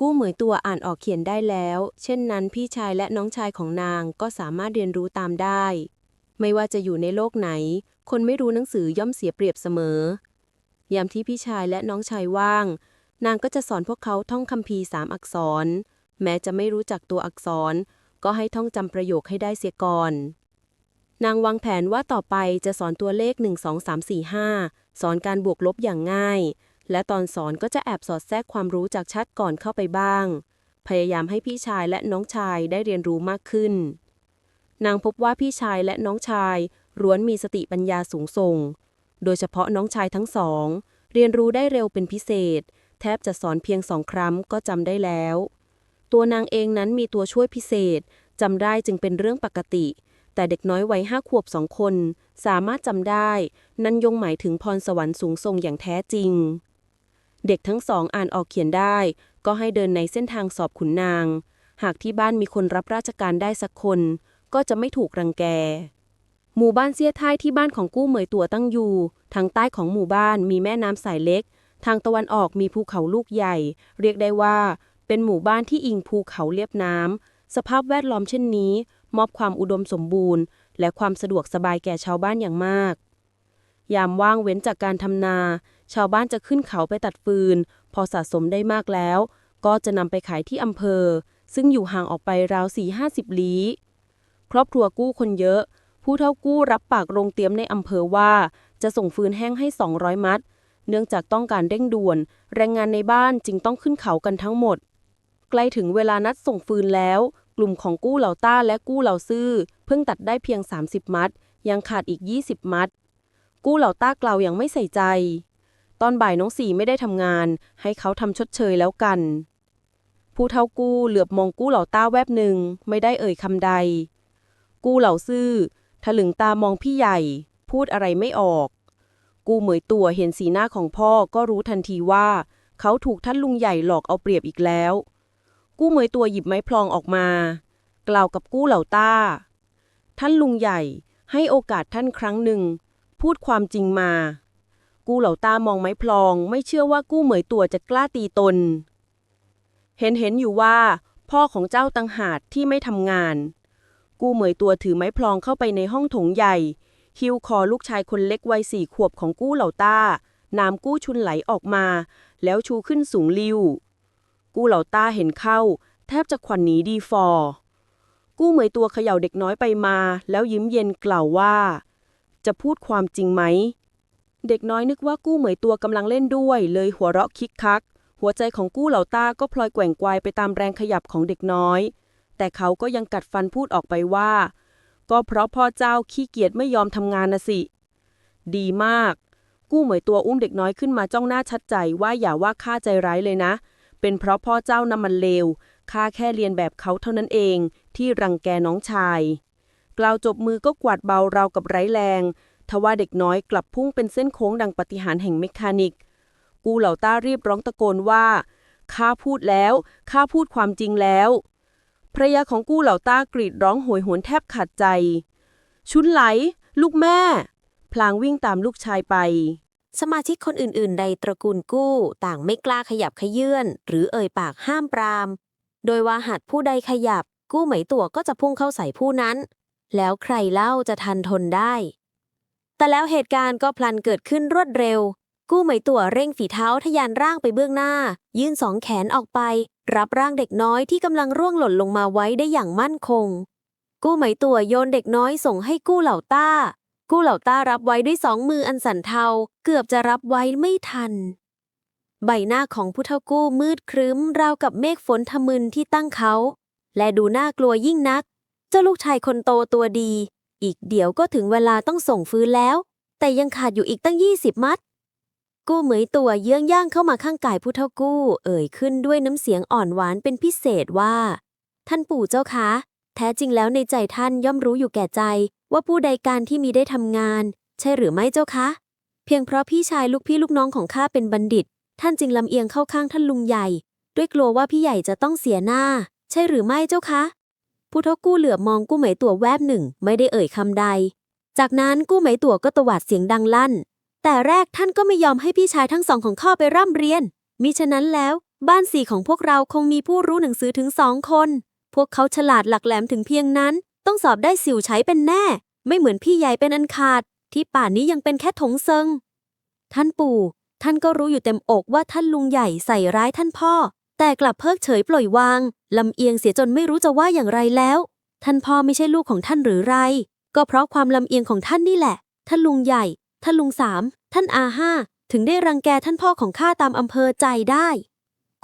กู้เหมยตัวอ่านออกเขียนได้แล้ว เช่นนั้นพี่ชายและน้องชายของนางก็สามารถเรียนรู้ตามได้ ไม่ว่าจะอยู่ในโลกไหน คนไม่รู้หนังสือย่อมเสียเปรียบเสมอยามที่พี่ชายและน้องชายว่าง นางก็จะสอนพวกเขาท่องคัมภีสามอักษร แม้จะไม่รู้จักตัวอักษร ก็ให้ท่องจำประโยคให้ได้เสียก่อน นางวางแผนว่าต่อไปจะสอนตัวเลข 1 2 3 4 5 สอนการบวกลบอย่างง่าย และตอนสอนก็จะแอบสอดแทรกความรู้จากชัดก่อนเข้าไปบ้าง พยายามให้พี่ชายและน้องชายได้เรียนรู้มากขึ้น นางพบว่าพี่ชายและน้องชายร้วนมีสติปัญญาสูงส่ง โดยเฉพาะน้องชายทั้งสอง เรียนรู้ได้เร็วเป็นพิเศษ แทบจะสอนเพียงสองครั้งก็จำได้แล้ว ตัวนางเองนั้นมีตัวช่วยพิเศษจำได้จึงเป็นเรื่องปกติ แต่เด็กน้อยวัยห้าขวบสองคน สามารถจำได้ นั่นยงหมายถึงพรสวรรค์สูงส่งอย่างแท้จริง เด็กทั้งสองอ่านออกเขียนได้ ก็ให้เดินในเส้นทางสอบขุนนาง หากที่บ้านมีคนรับราชการได้สักคน ก็จะไม่ถูกรังแก หมู่บ้านเสียท้ายที่บ้านของกู้เหมยตัวตั้งอยู่ ทางใต้ของหมู่บ้านมีแม่น้ำสายเล็ก ทางตะวันออกมีภูเขาลูกใหญ่ เรียกได้ว่า เป็นหมู่บ้านที่อิงภูเขาเลียบน้ำ สภาพแวดล้อมเช่นนี้ มอบความอุดมสมบูรณ์ และความสะดวกสบายแก่ชาวบ้านอย่างมาก ยามว่างเว้นจากการทำนา ชาวบ้านจะขึ้นเขาไปตัดฟืน พอสะสมได้มากแล้ว ก็จะนำไปขายที่อำเภอ ซึ่งอยู่ห่างออกไปราวสี่ห้าสิบลี้ ครอบครัวกู้คนเยอะ ผู้เท่ากู้รับปากโรงเตรียมในอำเภอว่า จะส่งฟืนแห้งให้ 200 มัด เนื่องจากต้องการเร่งด่วน แรงงานในบ้านจึงต้องขึ้นเขากันทั้งหมด ใกล้ถึงเวลานัดส่งฟืนแล้ว กลุ่มของกู้เหล่าต้าและกู้เหล่าซื่อ เพิ่งตัดได้เพียง 30 มัด ยังขาดอีก 20 มัด กู้เหล่าต้ากล่าวอย่างไม่ใส่ใจ ตอนบ่ายน้องสี่ไม่ได้ทำงาน ให้เขาทำชดเชยแล้วกัน ผู้เท่ากู้เหลือบมองกู้เหล่าต้าแวบหนึ่งไม่ได้เอ่ยคำใด กู้เหล่าซื่อถลึงตามองพี่ใหญ่ พูดอะไรไม่ออก กู้เหมยตัวเห็นสีหน้าของพ่อก็รู้ทันทีว่า เขาถูกท่านลุงใหญ่หลอกเอาเปรียบอีกแล้ว กู้เหมยตัวหยิบไม้พลองออกมา กล่าวกับกู้เหล่าต้า ท่านลุงใหญ่ให้โอกาสท่านครั้งหนึ่ง พูดความจริงมา กู้เหล่าตามองไม้พลอง ไม่เชื่อว่ากู้เหมยตัวจะกล้าตีตน เห็นเห็นอยู่ว่า พ่อของเจ้าตังหาดที่ไม่ทำงาน กู้เหมยตัวถือไม้พลองเข้าไปในห้องถงใหญ่หิวคอลูกชายคนเล็กวัยสี่ขวบของกู้เหล่าต้าน้ำกู้ชุนไหลออกมา แล้วชูขึ้นสูงลิ้ว กู้เหล่าต้าเห็นเข้า แทบจะขวัญหนีดีฟอ กู้เหมยตัวเขย่าเด็กน้อยไปมา แล้วยิ้มเย็นกล่าวว่า จะพูดความจริงไหม เด็กน้อยนึกว่ากู้เหมยตัวกำลังเล่นด้วย เลยหัวเราะคิกคัก หัวใจของกู้เหล่าต้าก็พลอยแกว่งไกวายไปตามแรงขยับของเด็กน้อย แต่เขาก็ยังกัดฟันพูดออกไปว่า ก็เพราะพ่อเจ้าขี้เกียจไม่ยอมทำงานนะสิ ดีมาก กู้เหมยตัวอุ้มเด็กน้อยขึ้นมาจ้องหน้าชัดใจว่าอย่าว่าข้าใจร้ายเลยนะ เป็นเพราะพ่อเจ้านำมันเลวข้าแค่เรียนแบบเขาเท่านั้นเองที่รังแกน้องชาย กล่าวจบมือก็กวาดเบาราวกับไร้แรงทว่าเด็กน้อยกลับพุ่งเป็นเส้นโค้งดังปฏิหารแห่งเมคานิก กูเหล่าต้ารีบร้องตะโกนว่าข้าพูดแล้วข้าพูดความจริงแล้วภรรยาของกู้เหล่าต้ากรีดร้องโหยหวนแทบขาดใจ ชุนไหล ลูกแม่ พลางวิ่งตามลูกชายไป สมาชิกคนอื่นๆ ในตระกูลกู้ต่างไม่กล้าขยับขยื่นหรือเอ่ยปากห้ามปราม โดยว่าหากผู้ใดขยับ กู้ไหมตัวก็จะพุ่งเข้าใส่ผู้นั้น แล้วใครเล่าจะทันทนได้ แต่แล้วเหตุการณ์ก็พลันเกิดขึ้นรวดเร็ว กู้ไหมตัวเร่งฝีเท้าทะยานร่างไปเบื้องหน้า ยื่นสองแขนออกไป รับร่างเด็กน้อยที่กำลังร่วงหล่นลงมาไว้ได้อย่างมั่นคง กู้ไหมตัวโยนเด็กน้อยส่งให้กู้เหล่าต้า กู้เหล่าต้ารับไว้ด้วยสองมืออันสั่นเทา เกือบจะรับไว้ไม่ทัน ใบหน้าของผู้เฒ่ากู้มืดครึ้มราวกับเมฆฝนทะมึนที่ตั้งเขา และดูน่ากลัวยิ่งนัก เจ้าลูกชายคนโตตัวดี อีกเดี๋ยวก็ถึงเวลาต้องส่งฟื้นแล้ว แต่ยังขาดอยู่อีกตั้งยี่สิบมัด กู้เหมยตัวเยื้องย่างเข้ามาข้างกายผู้เฒ่ากู้ เอ่ยขึ้นด้วยน้ำเสียงอ่อนหวานเป็นพิเศษว่า ท่านปู่เจ้าคะ แท้จริงแล้วในใจท่านย่อมรู้อยู่แก่ใจ ว่าผู้ใดการที่มีได้ทำงาน ใช่หรือไม่เจ้าคะ เพียงเพราะพี่ชายลูกพี่ลูกน้องของข้าเป็นบัณฑิต ท่านจึงลำเอียงเข้าข้างท่านลุงใหญ่ ด้วยกลัวว่าพี่ใหญ่จะต้องเสียหน้า ใช่หรือไม่เจ้าคะ ผู้เฒ่ากู้เหลือบมองกู้ไหมตัวแวบหนึ่งไม่ได้เอ่ยคำใด จากนั้นกู้ไหมตัวก็ตวาดเสียงดังลั่น แต่แรกท่านก็ไม่ยอมให้พี่ชายทั้งสองของข้าไปร่ำเรียน มิฉะนั้นแล้ว บ้านสี่ของพวกเราคงมีผู้รู้หนังสือถึงสองคน พวกเขาฉลาดหลักแหลมถึงเพียงนั้น ต้องสอบได้สิวใช้เป็นแน่ ไม่เหมือนพี่ใหญ่เป็นอันขาด ที่ป่านนี้ยังเป็นแค่ถงเซิงท่านปู่ ท่านก็รู้อยู่เต็มอกว่าท่านลุงใหญ่ใส่ร้ายท่านพ่อ แต่กลับเพิกเฉยปล่อยวาง ลำเอียงเสียจนไม่รู้จะว่าอย่างไรแล้ว ท่านพ่อไม่ใช่ลูกของท่านหรือไร ก็เพราะความลำเอียงของท่านนี่แหละ ท่านลุงใหญ่ ท่านลุงสาม ท่านอาห้า ถึงได้รังแกท่านพ่อของข้าตามอำเภอใจได้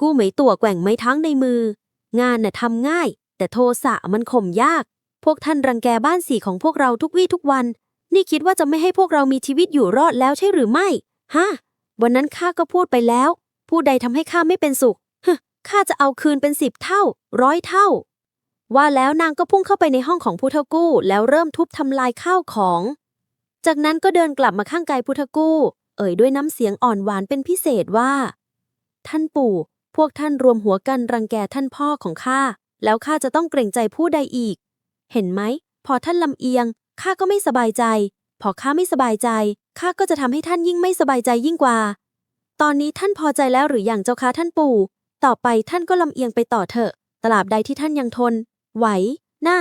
กู้เหมตัวแกว่งไม้ทั้งในมือ งานน่ะทำง่าย แต่โทสะมันข่มยาก พวกท่านรังแกบ้านสีของพวกเราทุกวี่ทุกวัน นี่คิดว่าจะไม่ให้พวกเรามีชีวิตอยู่รอดแล้วใช่หรือไม่ ฮะ วันนั้นข้าก็พูดไปแล้ว ผู้ใดทำให้ข้าไม่เป็นสุข ข้าจะเอาคืนเป็นสิบเท่า ร้อยเท่า ว่าแล้วนางก็พุ่งเข้าไปในห้องของพุทธกู้ แล้วเริ่มทุบทำลายข้าวของ จากนั้นก็เดินกลับมาข้างกายพุทธกู้ เอ่ยด้วยน้ำเสียงอ่อนหวานเป็นพิเศษว่า ท่านปู่ พวกท่านรวมหัวกันรังแกท่านพ่อของข้า แล้วข้าจะต้องเกรงใจผู้ใดอีก เห็นไหม พอท่านลำเอียงข้าก็ไม่สบายใจ พอข้าไม่สบายใจข้าก็จะทำให้ท่านยิ่งไม่สบายใจยิ่งกว่า ตอนนี้ท่านพอใจแล้วหรืออย่างเจ้าคะท่านปู่ ต่อไปท่านก็ลำเอียงไปต่อเถอะ ตราบใดที่ท่านยังทน ไหวนะ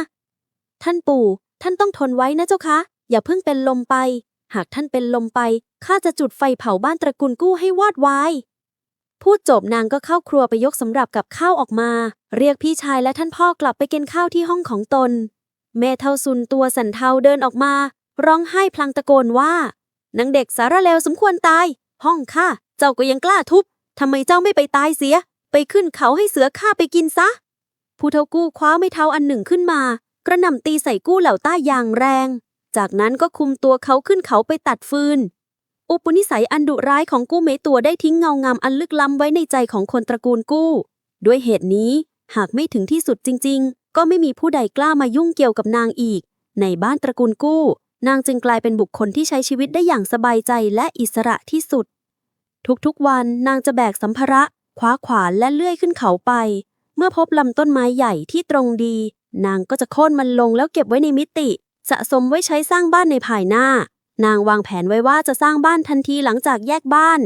ท่านปู่ ท่านต้องทนไว้นะเจ้าคะ อย่าเพิ่งเป็นลมไป หากท่านเป็นลมไป ข้าจะจุดไฟเผาบ้านตระกูลกู้ให้วอดวาย พูดจบนางก็เข้าครัวไปยกสำหรับกับข้าวออกมา เรียกพี่ชายและท่านพ่อกลับไปกินข้าวที่ห้องของตน แม่เท่าซุนตัวสันเทาเดินออกมา ร้องไห้พลางตะโกนว่านางเด็กสารเลวสมควรตาย ห้องข้า เจ้าก็ยังกล้าทุบทำไมเจ้าไม่ไปตายเสีย ไปขึ้นเขาให้เสือข้าไปกินซะ ผู้เท่ากู้คว้าไม้เท้าอันหนึ่งขึ้นมา กระหน่ำตีใส่กู้เหล่าต้าอย่างแรง จากนั้นก็คุมตัวเขาขึ้นเขาไปตัดฟืน อุปนิสัยอันดุร้ายของกู้เมตัวได้ทิ้งเงางามอันลึกล้ำไว้ในใจของคนตระกูลกู้ ด้วยเหตุนี้ หากไม่ถึงที่สุดจริง ๆ ก็ไม่มีผู้ใดกล้ามายุ่งเกี่ยวกับนางอีก ในบ้านตระกูลกู้ นางจึงกลายเป็นบุคคลที่ใช้ชีวิตได้อย่างสบายใจและอิสระที่สุด ทุกๆวันนางจะแบกสัมภาระ คว้าขวานและเลื่อยขึ้นเขาไป เมื่อพบลำต้นไม้ใหญ่ที่ตรงดี นางก็จะโค่นมันลงแล้วเก็บไว้ในมิติ สะสมไว้ใช้สร้างบ้านในภายหน้า นางวางแผนไว้ว่าจะสร้างบ้านทันทีหลังจากแยกบ้าน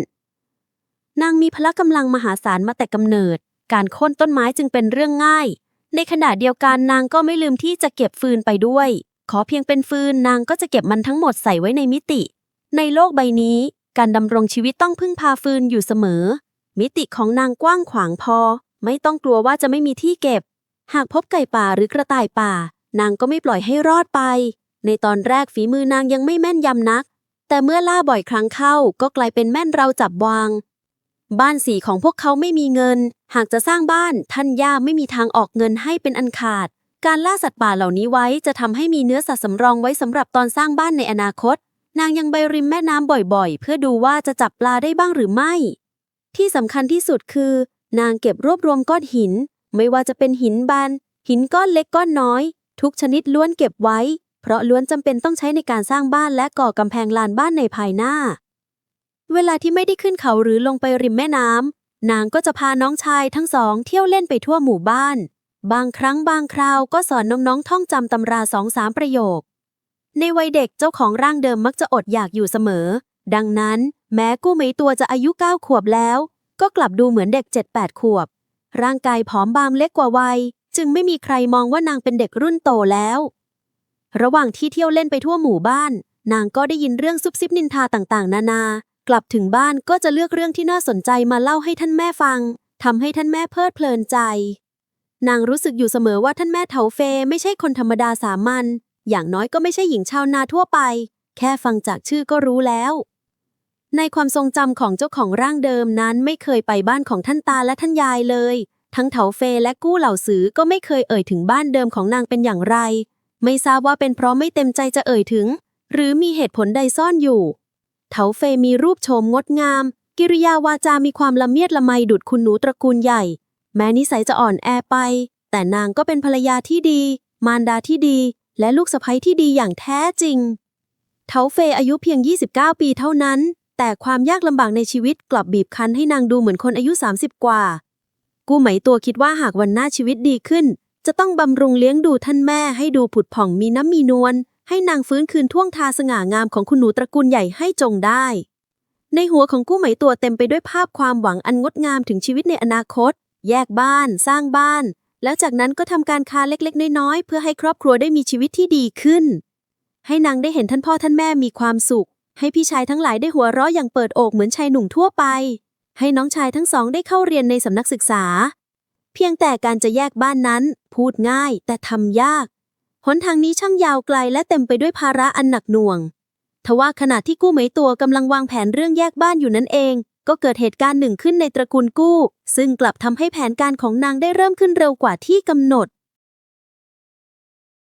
นางมีพละกำลังมหาศาลมาแต่กำเนิด การโค่นต้นไม้จึงเป็นเรื่องง่าย ในขณะเดียวกันนางก็ไม่ลืมที่จะเก็บฟืนไปด้วย ขอเพียงเป็นฟืนนางก็จะเก็บมันทั้งหมดใส่ไว้ในมิติ ในโลกใบนี้ การดำรงชีวิตต้องพึ่งพาฟืนอยู่เสมอ มิติของนางกว้างขวางพอ ไม่ต้องกลัวว่าจะไม่มีที่เก็บ หากพบไก่ป่าหรือกระต่ายป่า นางก็ไม่ปล่อยให้รอดไป ในตอนแรกฝีมือนางยังไม่แม่นยำนัก แต่เมื่อล่าบ่อยครั้งเข้าก็กลายเป็นแม่นเราจับวาง บ้านสีของพวกเขาไม่มีเงิน หากจะสร้างบ้านท่านย่าไม่มีทางออกเงินให้เป็นอันขาด การล่าสัตว์ป่าเหล่านี้ไว้จะทำให้มีเนื้อสัตว์สำรองไว้สำหรับตอนสร้างบ้านในอนาคต นางยังไปริมแม่น้ำบ่อยๆ เพื่อดูว่าจะจับปลาได้บ้างหรือไม่ ที่สำคัญที่สุดคือ นางเก็บรวบรวมก้อนหิน ไม่ว่าจะเป็นหินบานหินก้อนเล็กก้อนน้อย ทุกชนิดล้วนเก็บไว้ เพราะล้วนจำเป็นต้องใช้ในการสร้างบ้านและก่อกำแพงลานบ้านในภายหน้า เวลาที่ไม่ได้ขึ้นเขาหรือลงไปริมแม่น้ำนางก็จะพาน้องชายทั้งสองเที่ยวเล่นไปทั่วหมู่บ้าน บางครั้งบางคราวก็สอนน้องๆท่องจำตำราสองสามประโยค ในวัยเด็กเจ้าของร่างเดิมมักจะอดอยากอยู่เสมอ ดังนั้นแม้กู้ไหมตัวจะอายุเก้าขวบแล้ว ก็กลับดูเหมือนเด็กเจ็ดแปดขวบ ร่างกายผอมบางเล็กกว่าวัย จึงไม่มีใครมองว่านางเป็นเด็กรุ่นโตแล้ว ระหว่างที่เที่ยวเล่นไปทั่วหมู่บ้าน นางก็ได้ยินเรื่องซุบซิบนินทาต่างๆ นานา กลับถึงบ้านก็จะเลือกเรื่องที่น่าสนใจมาเล่าให้ท่านแม่ฟังทำให้ท่านแม่เพลิดเพลินใจ นางรู้สึกอยู่เสมอว่าท่านแม่เถาเฟไม่ใช่คนธรรมดาสามัญอย่างน้อยก็ไม่ใช่หญิงชาวนาทั่วไป แค่ฟังจากชื่อก็รู้แล้ว ในความทรงจำของเจ้าของร่างเดิมนั้นไม่เคยไปบ้านของท่านตาและท่านยายเลย ทั้งเถาเฟและกู้เหล่าสือก็ไม่เคยเอ่ยถึงบ้านเดิมของนางเป็นอย่างไร ไม่ทราบว่าเป็นเพราะไม่เต็มใจจะเอ่ยถึง หรือมีเหตุผลใดซ่อนอยู่ เถาเฟมีรูปโฉมงดงาม กิริยาวาจามีความละเมียดละไมดุดคุณหนูตระกูลใหญ่ แม้นิสัยจะอ่อนแอไป แต่นางก็เป็นภรรยาที่ดี มารดาที่ดี และลูกสะใภ้ที่ดีอย่างแท้จริงเถาเฟยอายุเพียง 29 ปีเท่านั้น แต่ความยากลำบากในชีวิตกลับบีบคั้นให้นางดูเหมือนคนอายุ 30 กว่า กู้ไหมตัวคิดว่าหากวันหน้าชีวิตดีขึ้น จะต้องบำรุงเลี้ยงดูท่านแม่ให้ดูผุดผ่องมีน้ำมีนวลให้นางฟื้นคืนท่วงทาสง่างามของคุณหนูตระกูลใหญ่ให้จงได้ ในหัวของกู้ไหมตัวเต็มไปด้วยภาพความหวังอันงดงามถึงชีวิตในอนาคต แยกบ้าน สร้างบ้าน แล้วจากนั้นก็ทำการค้าเล็กๆ น้อยๆ เพื่อให้ครอบครัวได้มีชีวิตที่ดีขึ้น ให้นางได้เห็นท่านพ่อท่านแม่มีความสุข ให้พี่ชายทั้งหลายได้หัวเราะอย่างเปิดอกเหมือนชายหนุ่มทั่วไป ให้น้องชายทั้งสองได้เข้าเรียนในสำนักศึกษา เพียงแต่การจะแยกบ้านนั้น พูดง่ายแต่ทำยากหนทางนี้ช่างยาวไกลและเต็มไปด้วยภาระอันหนักหน่วง ทว่าขณะที่กู้เหมยตัวกำลังวางแผนเรื่องแยกบ้านอยู่นั่นเอง ก็เกิดเหตุการณ์หนึ่งขึ้นในตระกูลกู้ ซึ่งกลับทำให้แผนการของนางได้เริ่มขึ้นเร็วกว่าที่กำหนด